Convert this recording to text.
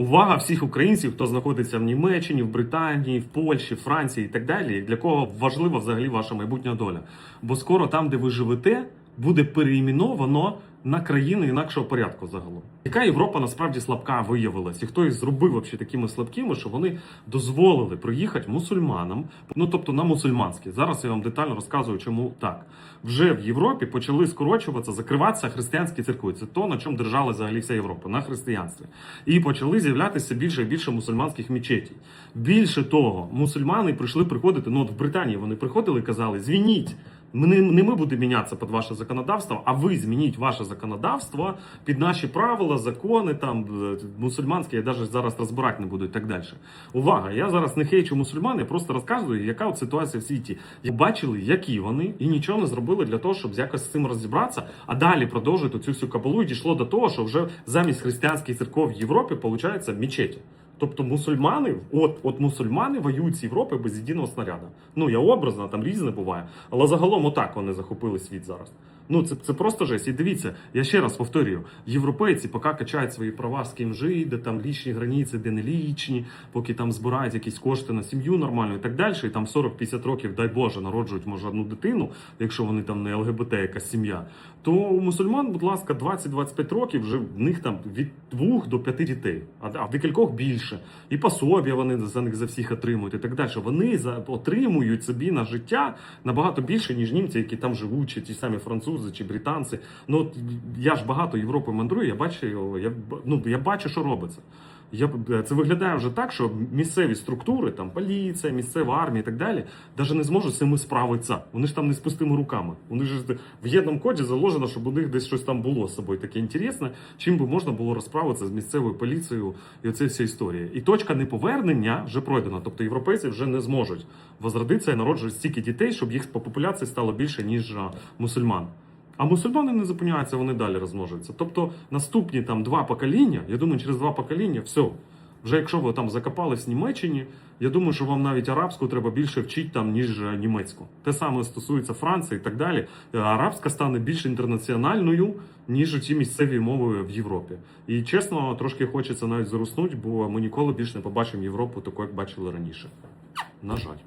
Увага всіх українців, хто знаходиться в Німеччині, в Британії, в Польщі, Франції і так далі, для кого важлива взагалі ваша майбутня доля. Бо скоро там, де ви живете, буде переіменовано на країни інакшого порядку загалом. Яка Європа насправді слабка виявилась, і хто їх зробив вообще такими слабкими, що вони дозволили приїхати мусульманам, ну тобто на мусульманські. Зараз я вам детально розказую, чому так. Вже в Європі почали скорочуватися, закриватися християнські церкви. Це то, на чому держала взагалі вся Європа, на християнстві. І почали з'являтися більше і більше мусульманських мечетей. Більше того, мусульмани прийшли приходити. Ну от в Британії вони приходили і казали: звініть. Ми не, ми будемо мінятися під ваше законодавство, а ви змініть ваше законодавство під наші правила, закони, там е, мусульманські, я навіть зараз розбирати не буду і так далі. Увага! Я зараз не хейчу мусульман, я просто розказую, яка от ситуація в світі. Бачили, які вони, і нічого не зробили для того, щоб якось з цим розібратися, а далі продовжують цю всю кабалу і дійшло до того, що вже замість християнських церков в Європі виходить мечеті. Тобто мусульмани, от, от мусульмани воюють з Європи без єдиного снаряда. Ну я образно, там різне буває. Але загалом отак вони захопили світ зараз. Ну це, це просто жесть. І дивіться, я ще раз повторюю: європейці поки качають свої права з ким жити, де там лічні границі, де не лічні, поки там збирають якісь кошти на сім'ю нормальну і так далі. І там 40-50 років, дай Боже, народжують може одну дитину, якщо вони там не ЛГБТ, якась сім'я. То у мусульман, будь ласка, 20-25 років вже в них там від 2 до 5 дітей, а в декількох більше. І пособія вони за них за всіх отримують і так далі. Вони за отримують собі на життя набагато більше, ніж німці, які там живуть, чи ті самі французи, чи британці. Ну от я ж багато Європи мандрую, я бачу, я, ну, я бачу, що робиться. Я б- це виглядає вже так, що місцеві структури, там поліція, місцева армія і так далі, навіть не зможуть з цим справитися. Вони ж там не з пустими руками. Вони ж в єдному коді заложено, щоб у них десь щось там було з собою таке інтересне, чим би можна було розправитися з місцевою поліцією і оце вся історія. І точка неповернення вже пройдена. Тобто європейці вже не зможуть возродитися і народжувати стільки дітей, щоб їх по популяції стало більше ніж мусульман. А мусульмани не зупиняються, вони далі розмножуються. Тобто наступні там два покоління, я думаю, через два покоління все. Вже якщо ви там закопались в Німеччині, я думаю, що вам навіть арабську треба більше вчити там, ніж е, німецьку. Те саме стосується Франції і так далі. Е, Арабська стане більш інтернаціональною, ніж ті місцеві мови в Європі. І чесно, трошки хочеться навіть заруснути, бо ми ніколи більше не побачимо Європу таку, як бачили раніше. На жаль.